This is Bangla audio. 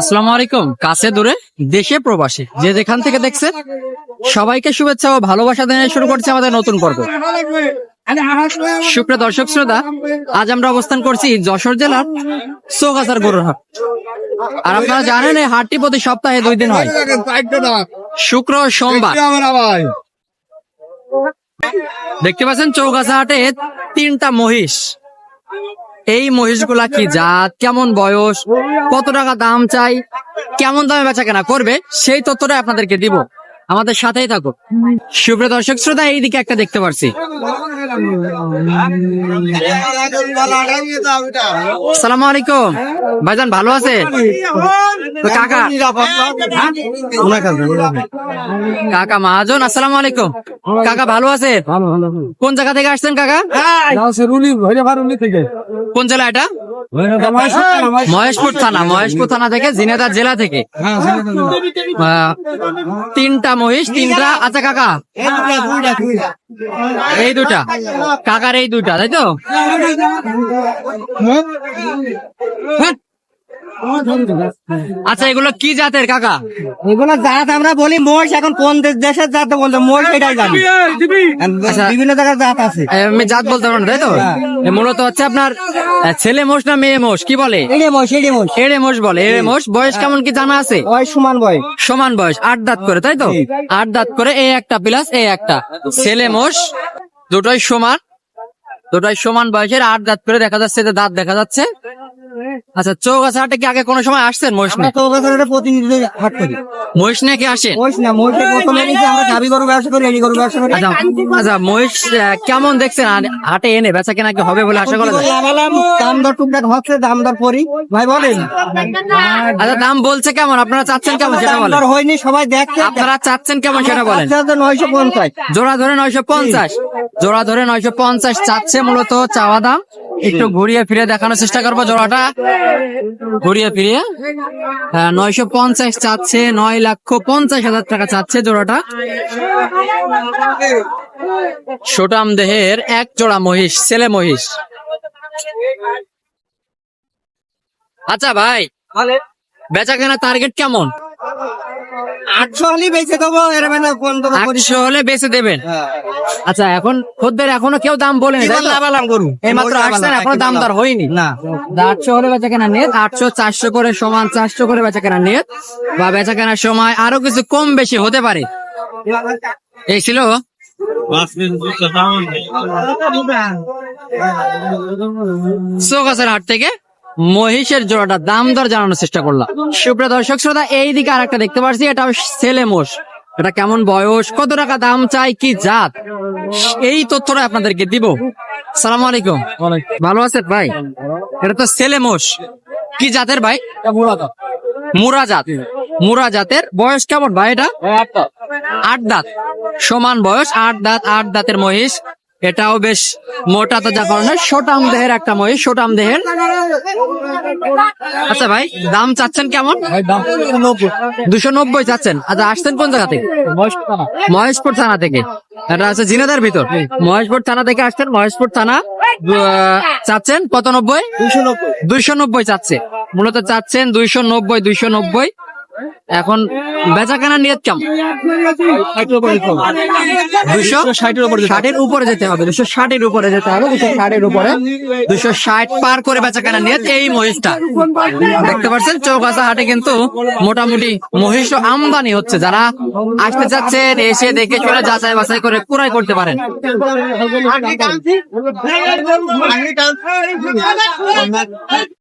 আসসালামু আলাইকুম। কাছে দূরে, দেশে প্রবাসী। যে যেখান থেকে দেখছেন সবাইকে শুভেচ্ছা ও ভালোবাসা জানিয়ে শুরু করছে আমাদের নতুন পর্ব। সুপ্রিয় দর্শক শ্রোতা, আজ আমরা অবস্থান করছি যশোর জেলার চৌগাছার গরুর হাট। আর আপনারা জানেন, এই হাটটি প্রতি সপ্তাহে দুই দিন হয়। শুক্র সোমবার। দেখতে পাচ্ছেন, চৌগাছা হাটে তিনটা মহিষ। এই মহিষগুলা কি জাত? কেমন বয়স? কত টাকা দাম চাই? কেমন দামে বেচা কেনা করবে? সেই তথ্যটা আপনাদেরকে দিব। আমাদের সাথেই থাকুক সুপ্রিয় দর্শক শ্রোতা এইদিকে একটা দেখতে পারছি সালাম আলাইকুম ভাইজান ভালো আছে কাকা কাকা মহাজন আসসালামু আলাইকুম কাকা ভালো আছে কোন জায়গা থেকে আসছেন কাকা কোন জেলা এটা মহেশপুর থানা মহেশপুর থানা। থেকে জিনেদার জেলা থেকে। আহ, তিনটা মহিষ তিনটা আচ্ছা কাকা। এই দুটা কাকার এই দুটা তাই তো? আচ্ছা এগুলো কি জাতের কাকা? এগুলো জাত আমরা বলি মোষ এখন কোন দেশের জাত বলতে মোষ এটাই জানি। আচ্ছা। বিভিন্ন জায়গার জাত আছে। আমি জাত বলতে পারেন তাই তো? মূলত হচ্ছে আপনার ছেলে মোষ না মেয়ে মোষ কি বলে? এড়ে মোষ এড়ে মোষ এড়ে মোষ বলে। এড়ে মোষ বয়স কেমন কি জানা আছে? ওই সমান বয় সমান বয়স আট দাঁত করে তাই তো? আট দাঁত করে এই একটা প্লাস এই একটা। ছেলে মোষ দুটোই সমান। দুটোই সমান বয়সের আট দাঁত করে দেখা যাচ্ছে যে দাঁত দেখা যাচ্ছে। আচ্ছা চৌগাছা হাটে কি আগে কোনো সময় আসছেন মহিষ ওখানে প্রতিনিধি হাট করি। মহিষ কি আসেন? মোষ না প্রথমে আমরা গাবি গরু ব্যবসা করি গরু ব্যবসা করি। আচ্ছা আচ্ছা মহিষ কেমন দেখছেন? হাটে এনে বেচা কেনা কি হবে বলে আশা করা যায়? লাগালাম দাম দর টুকটাক হচ্ছে দাম দর পরি ভাই বলেন। আচ্ছা দাম বলছে কেমন? আপনারা চাচ্ছেন কেমন সেটা বলেন। দর হয়নি সবাই দেখছে। আপনারা চাচ্ছেন কেমন সেটা বলেন? নয়শো পঞ্চাশ। জোড়া ধরে নয়শো পঞ্চাশ। জোড়া ধরে নয়শো পঞ্চাশ চাচ্ছে মূলত চাওয়া দাম। একটু ঘুরিয়ে ফিরে দেখানোর চেষ্টা করব জোড়াটা। ঘুরিয়ে ফিরিয়ে। নয়শো পঞ্চাশ চাচ্ছে নয় লক্ষ পঞ্চাশ হাজার টাকা চাচ্ছে জোড়াটা। সোটাম দেহের এক জোড়া মহিষ ছেলে মহিষ। আচ্ছা ভাই বেচা কেনা টার্গেট কেমন? আটশো হলেই বেঁচে দেবো এর মানে আটশো হলে বেচে দেবেন? আচ্ছা এখন খদ্দের এখনও কেউ দাম বলেনি তাই গরু? এই মাত্র আসছেন এখনও দাম। দর হয়নি। না। আটশো হলে বেচা কেনা নেট আটশো চারশো করে সমান চারশো করে বেচা কেনা নেট বা বেচা কেনার সময় আরও কিছু কম বেশি হতে পারে। এই ছিল? চৌগাছার হাট থেকে? মহিষের জোড়াটা দাম দর জানানোর চেষ্টা করলাম। সুপ্রিয় দর্শক শ্রোতা এই দিকে আর একটা দেখতে পাচ্ছি এটা ছেলে মোষ। এটা কেমন বয়স কত টাকা দাম চাই কি জাত? এই তথ্যটা আপনাদেরকে দিব। সালাম আলাইকুম। ভালো আছেন ভাই? এটা তো ছেলে মোষ। কি জাতের ভাই? মুরা জাত। মুরা জাতের বয়স কেমন ভাই এটা? আট দাঁত। সমান বয়স আট দাঁত আট দাঁতের মহিষ। এটাও বেশ মোটা তো যা কারণে সোটাম দেহের একটা মহিষ সোটাম দেহের। আচ্ছা ভাই দাম চাচ্ছেন কেমন? দুশো নব্বই চাচ্ছেন। আচ্ছা আসছেন কোন জায়গা থেকে? মহেশপুর থানা। থেকে। এটা আছে জিনাদার ভিতর। মহেশপুর থানা থেকে আসছেন মহেশপুর থানা চাচ্ছেন কত নব্বই। দুইশো নব্বই চাচ্ছে। মূলত চাচ্ছেন দুইশো নব্বই দুইশো নব্বই। এখন বেচা কেনা নিয়ত কেমন দুইশো ষাটের উপরে যেতে হবে। দুশো ষাটের উপরে যেতে হবে, দুশো ষাটের উপরে। দুশো ষাট পার করে বেচা কেনা নিয়ত এই মহিষটা। দেখতে পাচ্ছেন, চৌকাছা হাটে কিন্তু মোটামুটি মহিষ আমদানি হচ্ছে। যারা আসতে চাচ্ছেন, এসে দেখে চলে যাচাই বাছাই করে পুরাই করতে পারেন।